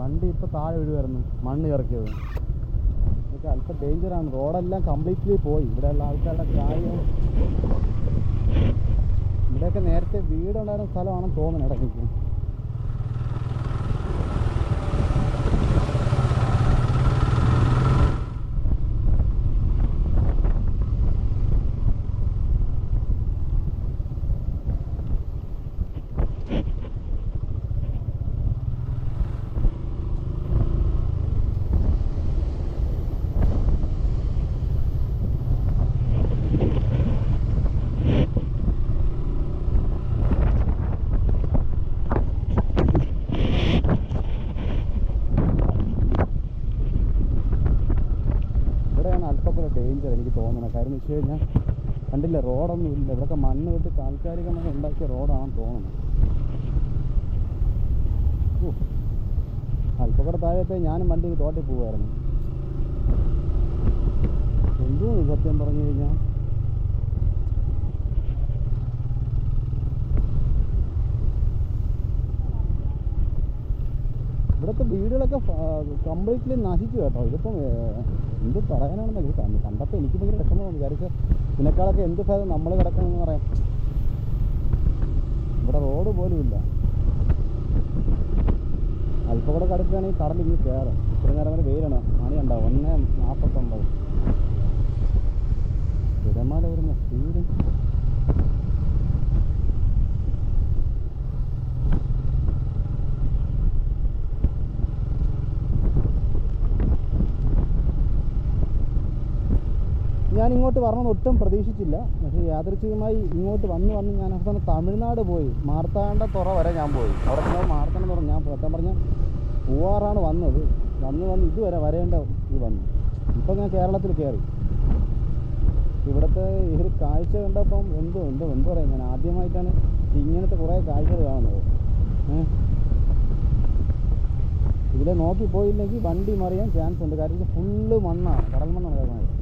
വണ്ടി ഇപ്പോൾ താഴെ വീഴുമായിരുന്നു മണ്ണ് ഇറക്കിയത് ഇതൊക്കെ അല്പം ഡേഞ്ചറാണ് റോഡെല്ലാം കംപ്ലീറ്റ്ലി പോയി. ഇവിടെയുള്ള ആൾക്കാരുടെ കാര്യം ഇവിടെയൊക്കെ നേരത്തെ വീടുണ്ടായിരുന്ന സ്ഥലമാണെന്ന് തോന്നുന്നു ഇടയ്ക്ക്. ഇവിടെയാണ് ഡേഞ്ചർ എനിക്ക് തോന്നണം. കാര്യം എന്ന് വെച്ച് കഴിഞ്ഞാൽ കണ്ടില്ല റോഡൊന്നും ഇല്ല. ഇവിടെയൊക്കെ മണ്ണ് വിട്ട് താൽക്കാലികമായി ഉണ്ടാക്കിയ റോഡാണെന്ന് തോന്നുന്നു അല്പക്കട അല്പം കൂടെ താഴെപ്പോയി ഞാനും വണ്ടി തോട്ടി പോവായിരുന്നു. എന്തോ സത്യം പറഞ്ഞു കഴിഞ്ഞാൽ? ഇവിടുത്തെ വീടുകളൊക്കെ കംപ്ലീറ്റ്ലി നശിച്ചു കേട്ടോ. ഇതിപ്പം എന്ത് പറയാനാണെന്ന് കണ്ട- കണ്ടപ്പോൾ എനിക്ക് ഭയങ്കര വിഷമമാണ് വിചാരിച്ച ഇതിനേക്കാളൊക്കെ എന്ത് ഭേദം നമ്മൾ കിടക്കണമെന്ന് പറയാം. ഇവിടെ റോഡ് പോലും ഇല്ല. അല്പം കൂടെ കടുക്കുകയാണെങ്കിൽ കടൽ ഇങ്ങനെ കയറും ഇത്ര നേരം വരെ വെയിലാണ്. മണി ഉണ്ടാവും ഒന്ന് നാൽപ്പത്തൊമ്പത് തിരമാല വരുന്ന സ്പീഡ് ഞാൻ ഇങ്ങോട്ട് വരണമെന്ന് ഒട്ടും പ്രതീക്ഷിച്ചില്ല. പക്ഷേ യാദൃച്ഛികമായി ഇങ്ങോട്ട് വന്ന് വന്ന് ഞാൻ അവസാനം തമിഴ്നാട് പോയി. മാർത്താണ്ട തുറ വരെ ഞാൻ പോയി. അവിടെ ചെന്ന് മാർത്താണ്ട തുറ ഞാൻ സത്യം പറഞ്ഞാൽ പൂവാറാണ് വന്നത്. വന്ന് വന്ന് ഇതുവരെ വരേണ്ട ഇത് വന്നു. ഇപ്പം ഞാൻ കേരളത്തിൽ കയറി ഇവിടുത്തെ ഈ ഒരു കാഴ്ച കണ്ടപ്പം എന്തോ എന്തോ എന്തോ പറയാം ഞാൻ ആദ്യമായിട്ടാണ് ഇങ്ങനത്തെ കുറേ കാഴ്ചകൾ കാണുന്നത്. ഇതിലെ നോക്കി പോയില്ലെങ്കിൽ വണ്ടി മറിയാൻ ചാൻസ് ഉണ്ട്. കാര്യം ഫുള്ള് മണ്ണാണ്. കടൽ മണ്ണാണ് കിടക്കുന്നത്